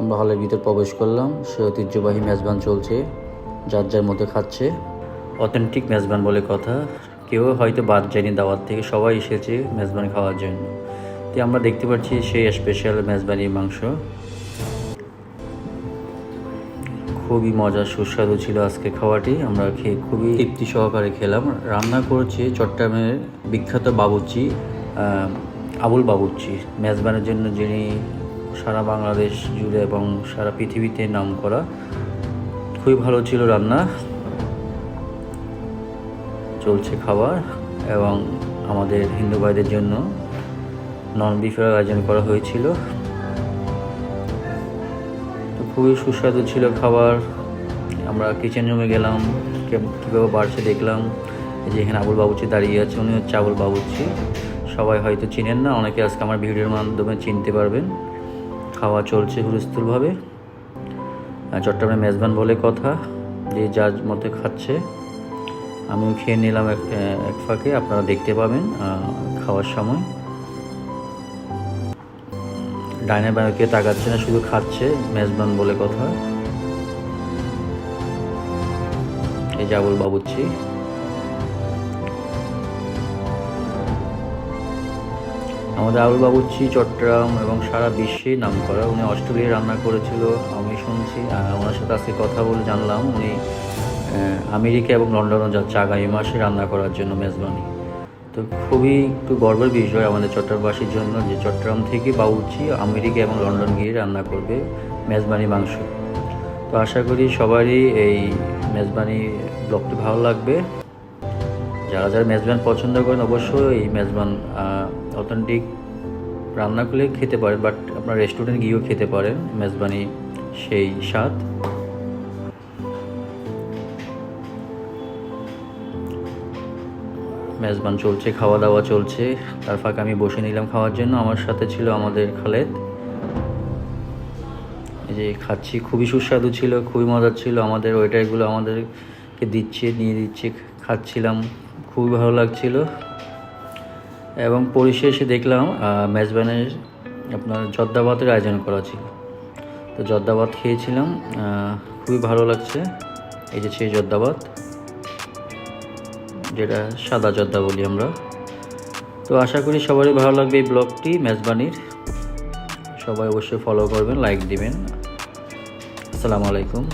আমরা হলের ভিতর প্রবেশ করলাম। সে ঐতিহ্যবাহী মেজবান চলছে যার যার মতো খাচ্ছে। অথেন্টিক মেজবান বলে কথা। কেউ হয়তো বাদ যায়নি দাওয়াত থেকে সবাই এসেছে মেজবান খাওয়ার জন্য। তো আমরা দেখতে পাচ্ছি সেই স্পেশাল মেজবানি মাংস। খুবই মজার সুস্বাদু ছিল আজকে খাওয়াটি। আমরা খেয়ে খুবই তৃপ্তি সহকারে খেলাম। রান্না করেছে চট্টগ্রামের বিখ্যাত বাবুর্চি আহ, আবুল বাবুর্চি। মেজবানের জন্য যিনি সারা বাংলাদেশ জুড়ে এবং সারা পৃথিবীতে নাম করা খুবই ভালো ছিল রান্না। চলছে খাবার এবং আমাদের হিন্দু ভাইদের জন্য নন বিফের আয়োজন করা হয়েছিল। তো খুবই সুস্বাদু ছিল খাবার। আমরা কিচেন রুমে গেলাম কীভাবে বাড়ছে দেখলাম। যে এখানে আবুল বাবুচি দাঁড়িয়ে আছে উনি হচ্ছে আবুল বাবুচি। সবাই হয়তো চিনেন না, অনেকে আজকে আমার ভিডিওর মাধ্যমে চিনতে পারবেন। খাওয়া চলছে হুলস্থুলভাবে। চট্টগ্রামে মেজবান বলে কথা, যে যার মতো খাচ্ছে। আমিও খেয়ে নিলাম এক এক ফাঁকে, আপনারা দেখতে পাবেন খাওয়ার সময়। ডাইনে বায়ুকে তাকাচ্ছে না, শুধু খাচ্ছে, মেজবান বলে কথা। এই যে আবুল বাবুচ্ছি। আমাদের আবুল বাবুচ্ছি চট্টগ্রাম এবং সারা বিশ্বে নাম করা উনি অস্ট্রেলিয়ায় রান্না করেছিল, আমি শুনছি। ওনার সাথে আজকে কথা বলে জানলাম, উনি আমেরিকা এবং লন্ডনে যাচ্ছে আগামী মাসে রান্না করার জন্য মেজবানি। তো খুবই একটু গর্বের বিষয় আমাদের চট্টগ্রামবাসীর জন্য যে চট্টগ্রাম থেকে বাবুর্চি আমেরিকা এবং লন্ডন গিয়ে রান্না করবে মেজবানি মাংস। তো আশা করি সবারই এই মেজবানি ব্লগটি ভালো লাগবে। যারা যারা মেজবান পছন্দ করেন অবশ্যই এই মেজবান অথেন্টিক রান্না করলে খেতে পারেন বাট আপনার রেস্টুরেন্ট গিয়েও খেতে পারেন মেজবানি সেই স্বাদ। মেজবান চলছে খাওয়া দাওয়া চলছে। তার ফাঁকে আমি বসে নিলাম খাওয়ার জন্য। আমার সাথে ছিল আমাদের খালেদ। এই যে খাচ্ছি, খুবই সুস্বাদু ছিল, খুবই মজার ছিল। আমাদের ওয়েটারগুলো আমাদেরকে দিচ্ছে, নিয়ে দিচ্ছে, খাচ্ছিলাম। খুবই ভালো লাগছিল। এবং পরিশেষে দেখলাম মেজবানের আপনার জর্দাবাতের আয়োজন করা ছিল। তো জর্দাবাত খেয়েছিলাম খুবই ভালো লাগছে। এই যে সেই জর্দাবাত যেটা সাদা জর্দা বলি আমরা। তো আশা করি সবারই ভালো লাগবে এই ব্লগটি, মেজবানির। সবাই অবশ্যই ফলো করবেন লাইক দিবেন। আসসালামু আলাইকুম।